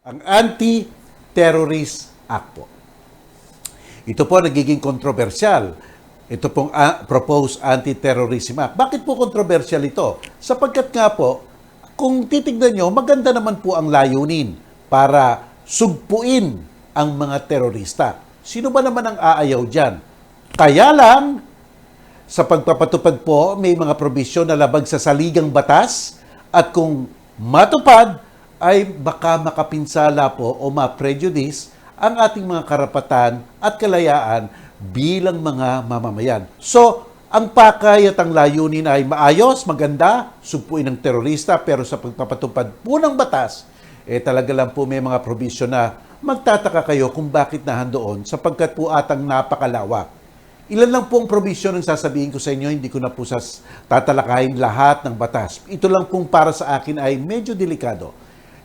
ang Anti-Terrorist Act po. Ito po nagiging kontrobersyal. Ito pong ah, proposed Anti-Terrorism Act. Bakit po kontrobersyal ito? Sapagkat nga po, kung titignan nyo, maganda naman po ang layunin para sugpuin ang mga terorista. Sino ba naman ang aayaw dyan? Kaya lang, sa pagpapatupad po, may mga probisyon na labag sa saligang batas at kung matupad, ay baka makapinsala po o ma-prejudice ang ating mga karapatan at kalayaan bilang mga mamamayan. So, ang pakay at ang layunin ay maayos, maganda, supuin ng terorista, pero sa pagpapatupad po ng batas, eh talaga lang po may mga probisyon na magtataka kayo kung bakit nahandoon sapagkat po atang napakalawak. Ilan lang po ang provision ang sasabihin ko sa inyo, hindi ko na po sa tatalakayin lahat ng batas. Ito lang pong para sa akin ay medyo delikado.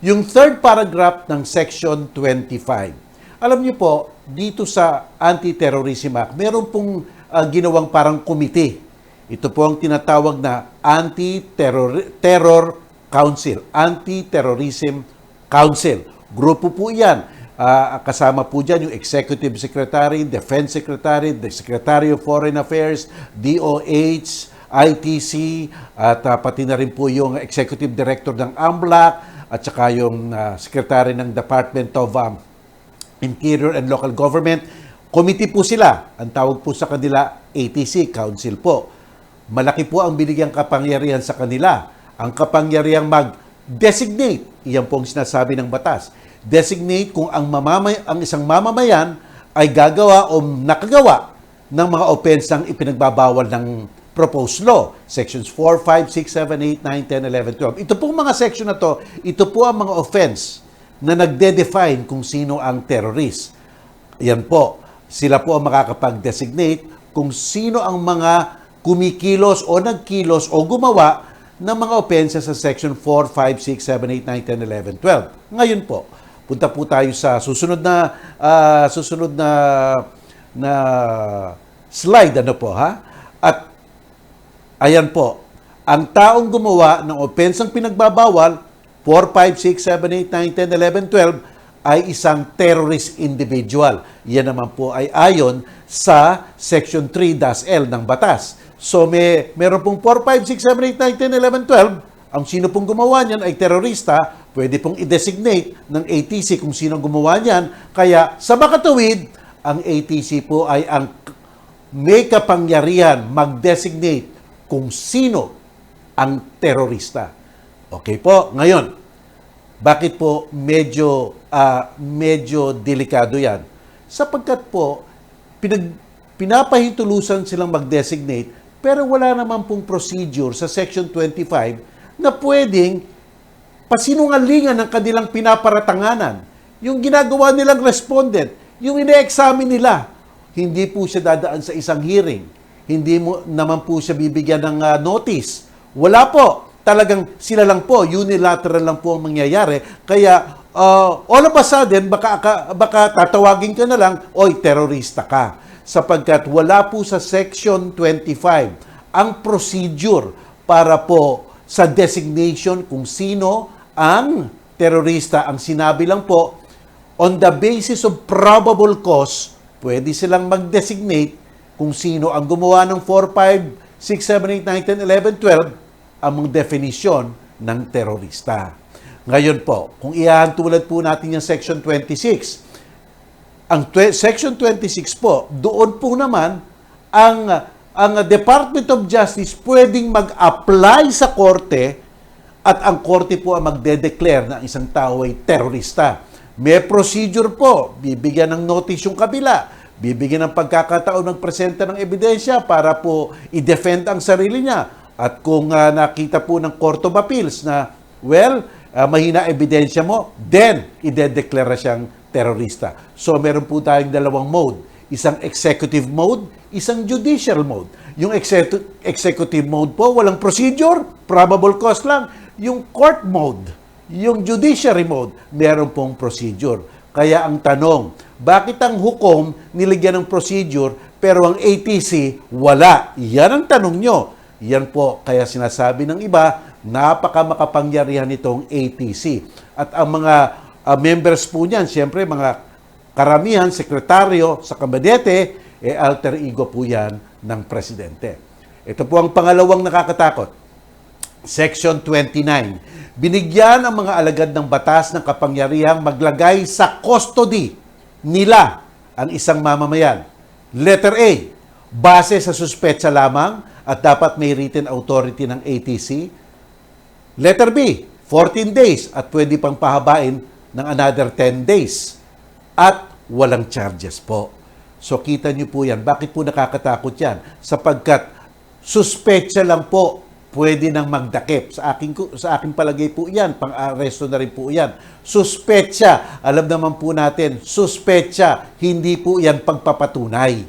Yung third paragraph ng Section 25. Alam niyo po, dito sa Anti-Terrorism Act, meron pong ah, ginawang parang komite. Ito po ang tinatawag na Anti-Terror Terror Council, Anti-Terrorism Council. Grupo po yan. Ah, kasama po dyan yung Executive Secretary, Defense Secretary, the Secretary of Foreign Affairs, DOH, ITC, at ah, pati na rin po yung Executive Director ng AMLAC, at saka yung ah, Secretary ng Department of um, Interior and Local Government. Committee po sila. Ang tawag po sa kanila, ATC, Council po. Malaki po ang binigyang kapangyarihan sa kanila. Ang kapangyarihang mag-designate. Iyan po ang sinasabi ng batas. Designate kung ang, mamamay, ang isang mamamayan ay gagawa o nakagawa ng mga opensang ipinagbabawal ng proposed law. Sections 4, 5, 6, 7, 8, 9, 10, 11, 12. Ito pong mga section na to, ito po ang mga offense na nagde-define kung sino ang terrorist. Yan po. Sila po ang makakapag-designate kung sino ang mga kumikilos o nagkilos o gumawa ng mga opensa sa section 4, 5, 6, 7, 8, 9, 10, 11, 12. Ngayon po, punta po tayo sa susunod na ah, susunod na na slide ano po ha? Ayan po, ang taong gumawa ng opensang pinagbabawal 4, 5, 6, 7, 8, 9, 10, 11, 12 ay isang terrorist individual. Yan naman po ay ayon sa Section 3-L ng batas. So may meron pong 4, 5, 6, 7, 8, 9, 10, 11, 12. Ang sino pong gumawa niyan ay terorista, pwede pong i-designate ng ATC kung sino gumawa niyan. Kaya sa makatuwid, ang ATC po ay ang may kapangyarihan mag-designate kung sino ang terorista. Okay po, ngayon, bakit po medyo ah, medyo delikado 'yan? Sapagkat po pinag pinapahintulusan silang mag-designate pero wala naman pong procedure sa section 25 na pwedeng pasinungalingan ng kanilang pinaparatanganan. Yung ginagawa nilang respondent, yung ine-examine nila, hindi po siya dadaan sa isang hearing. Hindi mo naman po siya bibigyan ng ah, notice. Wala po. Talagang sila lang po, unilateral lang po ang mangyayari. Kaya uh, all of a sudden, baka, ka- baka tatawagin ka na lang, oy, terorista ka. Sapagkat wala po sa Section 25 ang procedure para po sa designation kung sino ang terorista. Ang sinabi lang po, on the basis of probable cause, pwede silang mag-designate kung sino ang gumawa ng 4, 5, 6, 7, 8, 9, 10, 11, 12 ang mga definisyon ng terorista. Ngayon po, kung ihahantulad po natin yung Section 26, ang Section 26 po, doon po naman ang ang Department of Justice pwedeng mag-apply sa korte at ang korte po ang magde-declare na ang isang tao ay terorista. May procedure po, bibigyan ng notice yung kabila, bibigyan ng pagkakataon ng presenta ng ebidensya para po i-defend ang sarili niya. At kung ah, nakita po ng Court of Appeals na, well, ah, mahina ebidensya mo, then ide-declare siyang terorista. So meron po tayong dalawang mode. Isang executive mode, isang judicial mode. Yung execu- executive mode po, walang procedure, probable cause lang. Yung court mode, yung judiciary mode, meron pong procedure. Kaya ang tanong, bakit ang hukom niligyan ng procedure pero ang ATC wala? Yan ang tanong nyo. Yan po, kaya sinasabi ng iba, napaka makapangyarihan itong ATC. At ang mga ah, members po niyan, siyempre mga karamihan, sekretaryo sa kabinete, eh alter ego po yan ng presidente. Ito po ang pangalawang nakakatakot. Section 29. Binigyan ang mga alagad ng batas ng kapangyarihang maglagay sa custody nila ang isang mamamayan. Letter A. Base sa suspetsa lamang at dapat may written authority ng ATC. Letter B. 14 days at pwede pang pahabain ng another 10 days. At walang charges po. So kita niyo po yan. Bakit po nakakatakot yan? Sapagkat suspetsa lang po pwede nang magdakip. Sa akin, sa akin palagay po yan, pang-aresto na rin po yan. Suspetsa, alam naman po natin, suspetsa, hindi po yan pagpapatunay.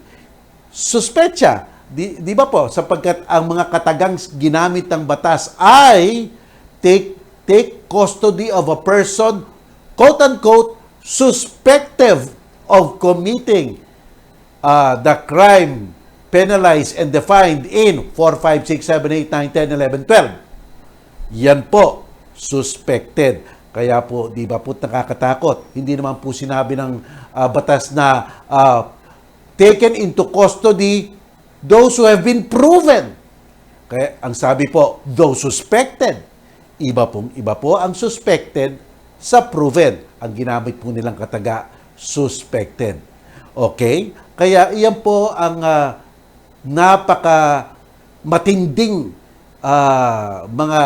Suspetsa, di, di ba po, sapagkat ang mga katagang ginamit ng batas ay take, take custody of a person, quote-unquote, suspected of committing uh, the crime penalized and defined in 4, 5, 6, 7, 8, 9, 10, 11, 12. Yan po, suspected. Kaya po, di ba po nakakatakot? Hindi naman po sinabi ng uh, batas na uh, taken into custody those who have been proven. Kaya ang sabi po, those suspected. Iba po, iba po ang suspected sa proven. Ang ginamit po nilang kataga, suspected. Okay? Kaya iyan po ang ah, napaka matinding ah, mga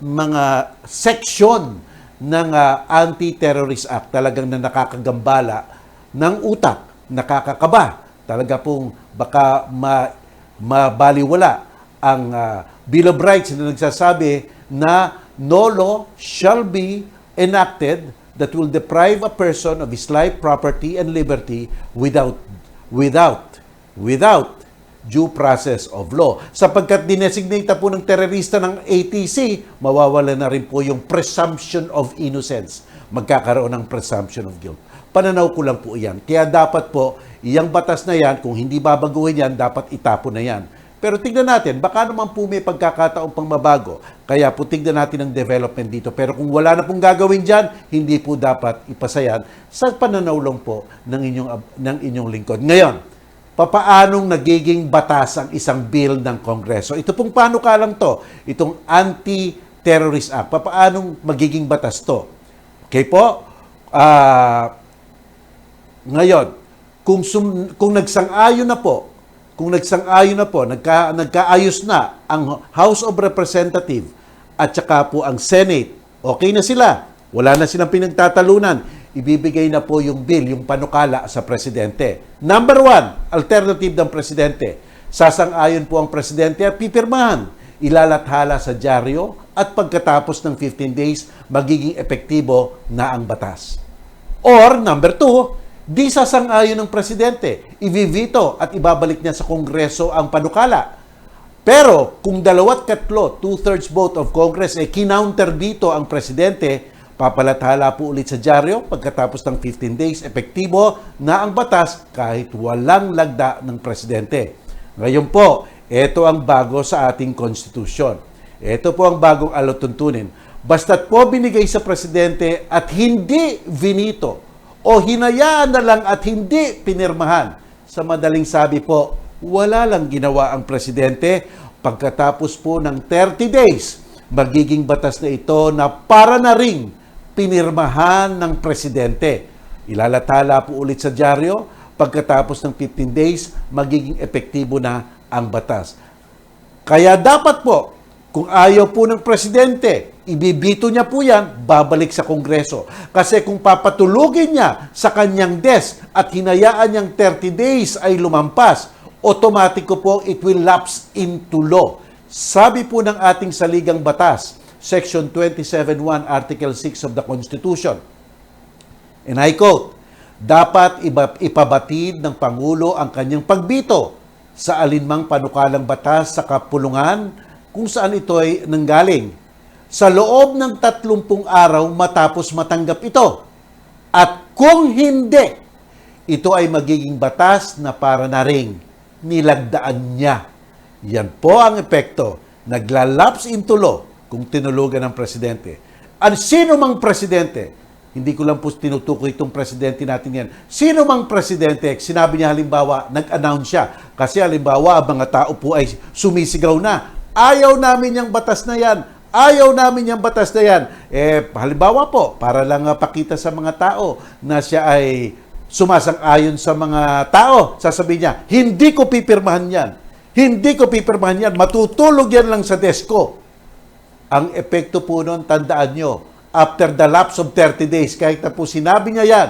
mga section ng ah, Anti-Terrorist Act talagang na nakakagambala ng utak, nakakakaba. Talaga pong baka ma, mabaliwala ang ah, Bill of Rights na nagsasabi na no law shall be enacted that will deprive a person of his life, property, and liberty without without without due process of law. Sapagkat dinesignate na po ng terorista ng ATC, mawawala na rin po yung presumption of innocence. Magkakaroon ng presumption of guilt. Pananaw ko lang po iyan. Kaya dapat po, iyang batas na yan, kung hindi babaguhin yan, dapat itapon na yan. Pero tignan natin, baka naman po may pagkakataong pang mabago. Kaya po tignan natin ang development dito. Pero kung wala na pong gagawin dyan, hindi po dapat ipasayan sa pananaw lang po ng inyong, ng inyong lingkod. Ngayon, papaanong nagiging batas ang isang bill ng Kongreso. Ito pong panukalang to, itong Anti-Terrorist Act. Papaanong magiging batas to? Okay po? Ah, ngayon, kung, sum, kung nagsang-ayon na po, kung nagsang-ayon na po, nagka, nagkaayos na ang House of Representative at saka po ang Senate, okay na sila. Wala na silang pinagtatalunan. Ibibigay na po yung bill, yung panukala sa presidente. Number one, alternative ng presidente. Sasang-ayon po ang presidente at pipirmahan. Ilalathala sa dyaryo at pagkatapos ng 15 days, magiging epektibo na ang batas. Or, number two, di sasang-ayon ng presidente. Ivivito at ibabalik niya sa Kongreso ang panukala. Pero kung dalawat katlo, two-thirds vote of Congress, eh kinounter dito ang presidente, papalathala po ulit sa dyaryo pagkatapos ng 15 days, epektibo na ang batas kahit walang lagda ng presidente. Ngayon po, ito ang bago sa ating konstitusyon. Ito po ang bagong alatuntunin. Basta't po binigay sa presidente at hindi vinito o hinayaan na lang at hindi pinirmahan. Sa madaling sabi po, wala lang ginawa ang presidente pagkatapos po ng 30 days. Magiging batas na ito na para na ring pinirmahan ng presidente. Ilalathala po ulit sa dyaryo. Pagkatapos ng 15 days, magiging epektibo na ang batas. Kaya dapat po, kung ayaw po ng presidente, ibibito niya po yan, babalik sa Kongreso. Kasi kung papatulugin niya sa kanyang desk at hinayaan niyang 30 days ay lumampas, otomatiko po it will lapse into law. Sabi po ng ating saligang batas, Section 27.1, Article 6 of the Constitution, and I quote, dapat ipabatid ng Pangulo ang kanyang pagbito sa alinmang panukalang batas sa kapulungan kung saan ito ay nanggaling sa loob ng 30 araw matapos matanggap ito. At kung hindi, ito ay magiging batas na para na ring nilagdaan niya. Yan po ang epekto. Naglalaps into law kung tinulugan ng presidente. At sino mang presidente hindi ko lang po tinutukoy itong presidente natin yan. Sino mang presidente, sinabi niya halimbawa, nag-announce siya. Kasi halimbawa, ang mga tao po ay sumisigaw na. Ayaw namin yung batas na yan. Ayaw namin yung batas na yan. Eh, halimbawa po, para lang ah, pakita sa mga tao na siya ay sumasang-ayon sa mga tao, sasabihin niya, hindi ko pipirmahan yan. Hindi ko pipirmahan yan. Matutulog yan lang sa desk ko. Ang epekto po nun, tandaan nyo, after the lapse of 30 days, kahit na po sinabi niya yan,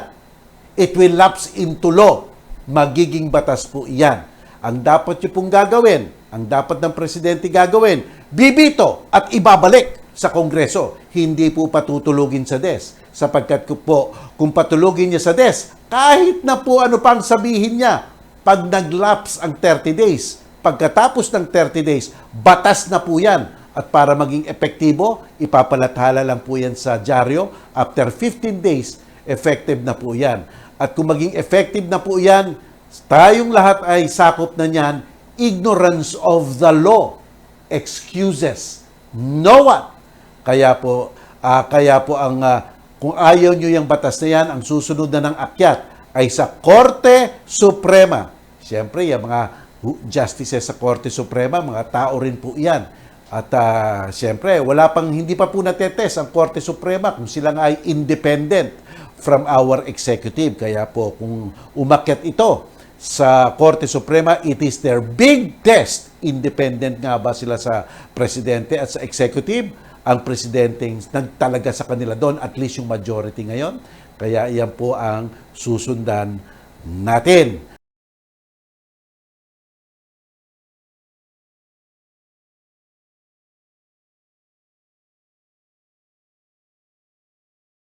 it will lapse into law. Magiging batas po yan. Ang dapat nyo pong gagawin, ang dapat ng presidente gagawin, bibito at ibabalik sa Kongreso. Hindi po patutulugin sa DES. Sapagkat po, kung patulugin niya sa DES, kahit na po ano pang sabihin niya, pag nag-lapse ang 30 days, pagkatapos ng 30 days, batas na po yan. At para maging epektibo, ipapalathala lang po yan sa dyaryo. After 15 days, effective na po yan. At kung maging effective na po yan, tayong lahat ay sakop na niyan, ignorance of the law, excuses. No one. Kaya po, ah, kaya po ang ah, kung ayaw nyo yung batas na yan, ang susunod na ng akyat ay sa Korte Suprema. Siyempre, yung mga justices sa Korte Suprema, mga tao rin po yan. At ah, siyempre, wala pang hindi pa po natetest ang Korte Suprema kung sila nga ay independent from our executive. Kaya po, kung umakyat ito sa Korte Suprema, it is their big test. Independent nga ba sila sa presidente at sa executive? Ang presidente nagtalaga sa kanila doon, at least yung majority ngayon. Kaya yan po ang susundan natin.